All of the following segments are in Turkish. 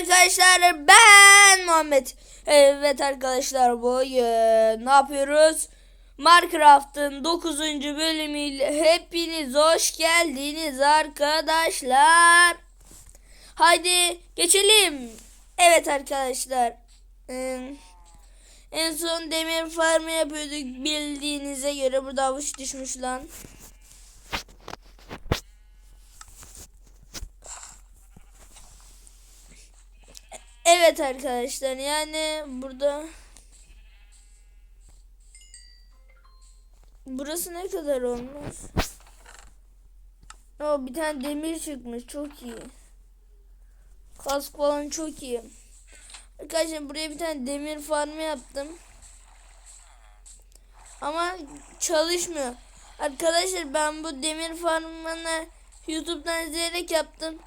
arkadaşlar ben Muhammed. Evet arkadaşlar bugün ne yapıyoruz? Minecraft'ın 9. bölümüyle hepiniz hoş geldiniz arkadaşlar. Haydi geçelim. Evet arkadaşlar. En son demir farmı yapıyorduk bildiğinize göre burada avuç düşmüş lan. Evet arkadaşlar yani burada Burası ne kadar olmuş? O bir tane demir çıkmış çok iyi. Kask falan çok iyi. Arkadaşlar buraya bir tane demir farmı yaptım. Ama çalışmıyor. Arkadaşlar ben bu demir farmını YouTube'dan izleyerek yaptım.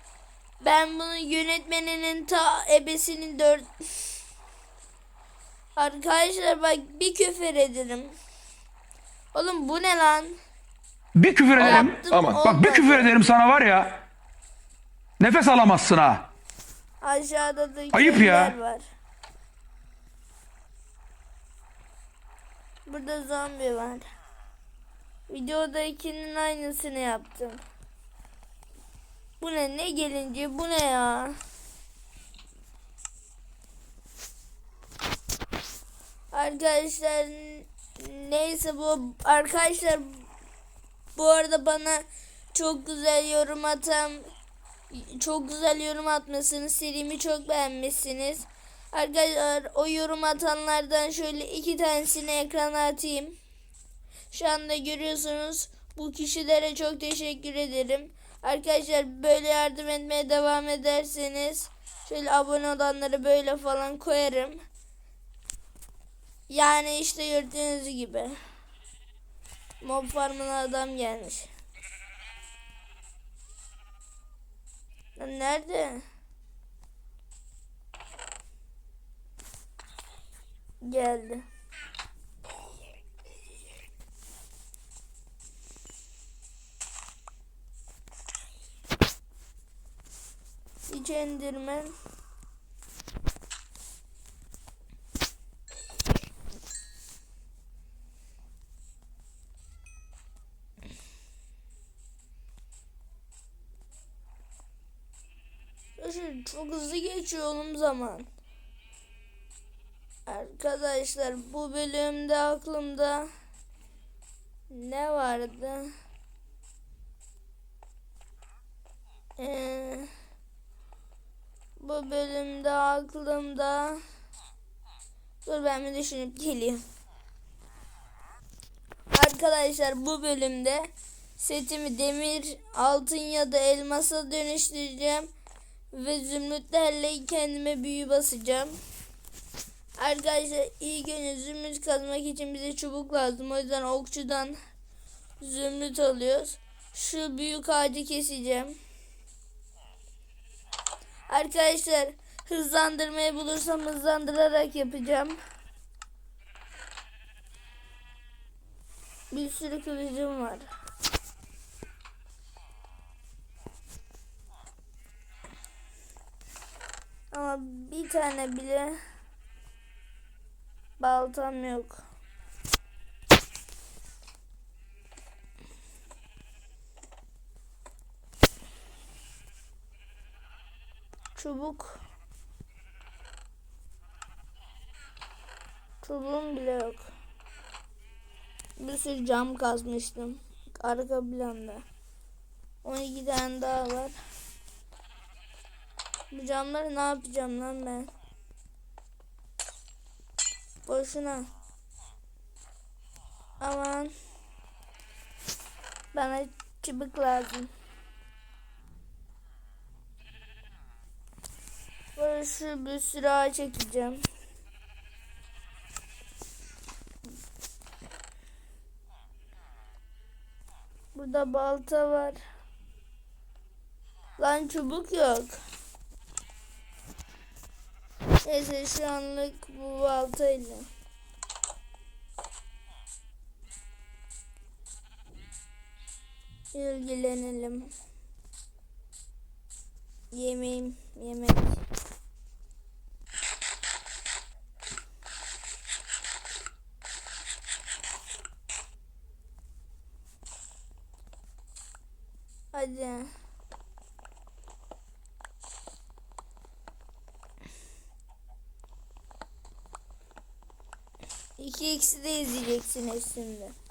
Ben bunun yönetmeninin ta ebesinin dört... Arkadaşlar bak bir küfür ederim. Oğlum bu ne lan? Bir küfür ederim. Yaptım, Ama bak bir küfür ederim sana var ya. Nefes alamazsın ha. Aşağıda da Ayıp ya. var. Burada zombi var. Videodakinin aynısını yaptım. Bu ne? Ne gelince? Bu ne ya? Arkadaşlar neyse bu arkadaşlar bu arada bana çok güzel yorum atan çok güzel yorum atmışsınız. Serimi çok beğenmişsiniz. Arkadaşlar o yorum atanlardan şöyle iki tanesini ekrana atayım. Şu anda görüyorsunuz. Bu kişilere çok teşekkür ederim. Arkadaşlar böyle yardım etmeye devam ederseniz şöyle abone olanları böyle falan koyarım. Yani işte gördüğünüz gibi. Mob farmına adam gelmiş. Lan nerede? Geldi. Endirmen. Arkadaşlar çok hızlı geçiyor oğlum zaman. Arkadaşlar bu bölümde aklımda ne vardı? Ee, bu bölümde aklımda dur ben bir düşünüp geleyim. Arkadaşlar bu bölümde setimi demir, altın ya da elmasa dönüştüreceğim ve zümrütlerle kendime büyü basacağım. Arkadaşlar ilk önce zümrüt kazmak için bize çubuk lazım. O yüzden okçudan zümrüt alıyoruz. Şu büyük ağacı keseceğim. Arkadaşlar hızlandırmayı bulursam hızlandırarak yapacağım. Bir sürü kılıcım var. Ama bir tane bile baltam yok. Çubuk. Çubuğum bile yok. Bir sürü cam kazmıştım. Arka planda. 12 tane daha var. Bu camları ne yapacağım lan ben? Boşuna. Aman. Bana çubuk lazım. Böyle şu bir sürü ağaç çekeceğim. Burada balta var. Lan çubuk yok. Neyse şu anlık bu baltayla. ilgilenelim. Yemeğim, yemek. Hadi. İki x'i de izleyeceksiniz şimdi.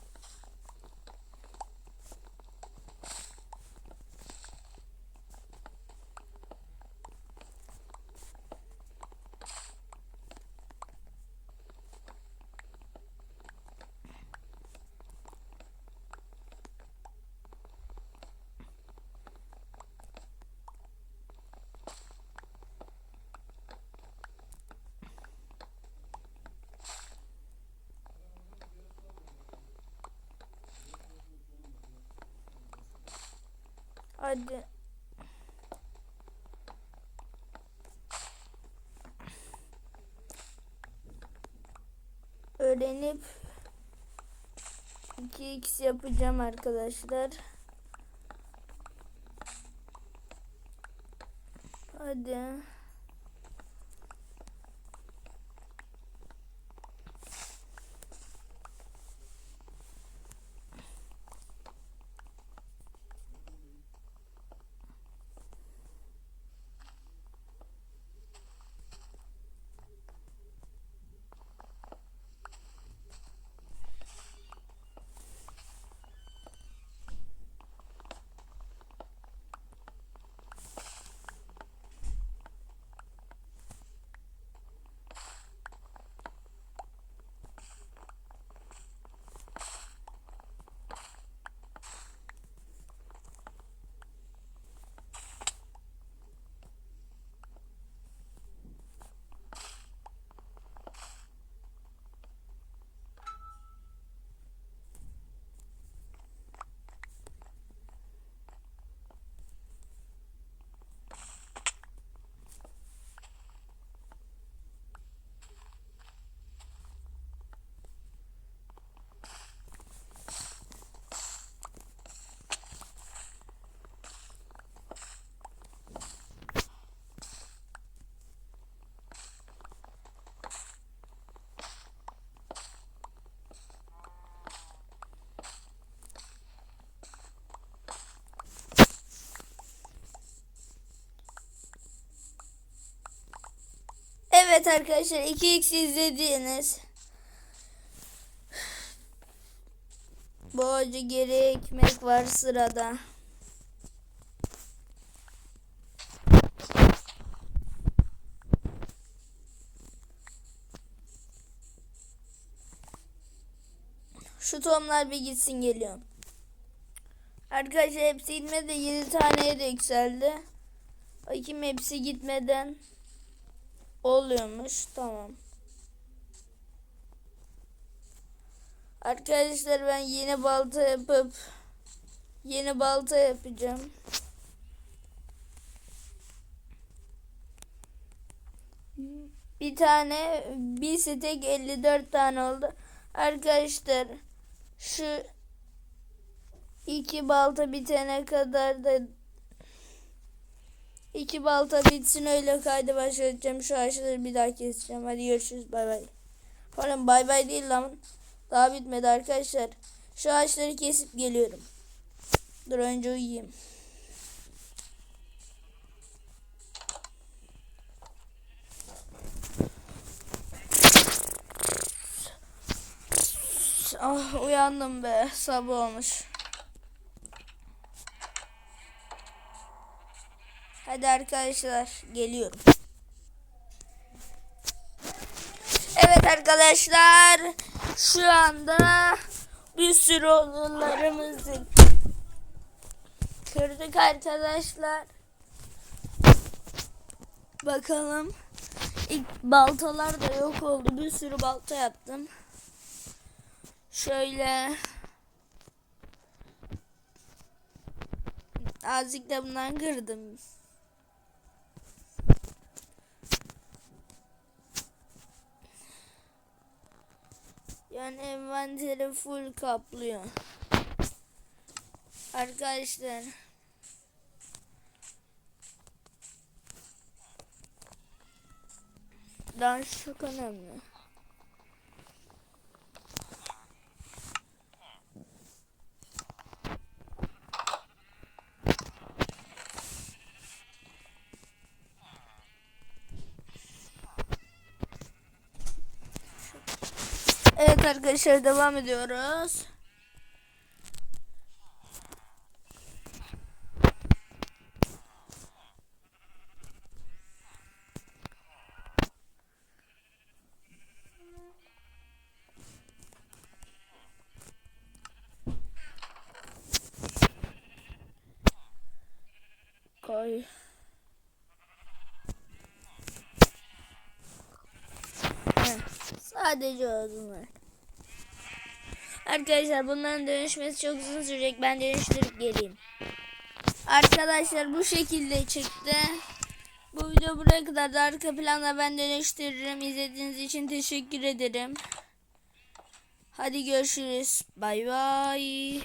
Hadi. Öğrenip 2x yapacağım arkadaşlar. Hadi. Evet arkadaşlar 2x izlediğiniz bu acı geri ekmek var sırada. Şu tomlar bir gitsin geliyor. Arkadaşlar hepsi gitmedi 7 taneye de yükseldi. Bakayım hepsi gitmeden Oluyormuş. Tamam. Arkadaşlar ben yeni balta yapıp yeni balta yapacağım. Bir tane bir stek 54 tane oldu. Arkadaşlar şu iki balta bitene kadar da İki balta bitsin öyle kaydı başlatacağım. Şu ağaçları bir daha keseceğim. Hadi görüşürüz. Bay bay. Pardon bay bay değil lan. Daha bitmedi arkadaşlar. Şu ağaçları kesip geliyorum. Dur önce uyuyayım. Ah uyandım be. Sabah olmuş. Hadi arkadaşlar geliyorum. Evet arkadaşlar şu anda bir sürü odunlarımızı kırdık arkadaşlar. Bakalım. İlk baltalar da yok oldu. Bir sürü balta yaptım. Şöyle azıcık da bundan kırdım. Yani envanteri full kaplıyor. Arkadaşlar. Dans çok önemli. Evet arkadaşlar devam ediyoruz. Koy. Sadece var. Arkadaşlar bunların dönüşmesi çok uzun sürecek. Ben dönüştürüp geleyim. Arkadaşlar bu şekilde çıktı. Bu video buraya kadar da arka planda ben dönüştürürüm. İzlediğiniz için teşekkür ederim. Hadi görüşürüz. Bay bay.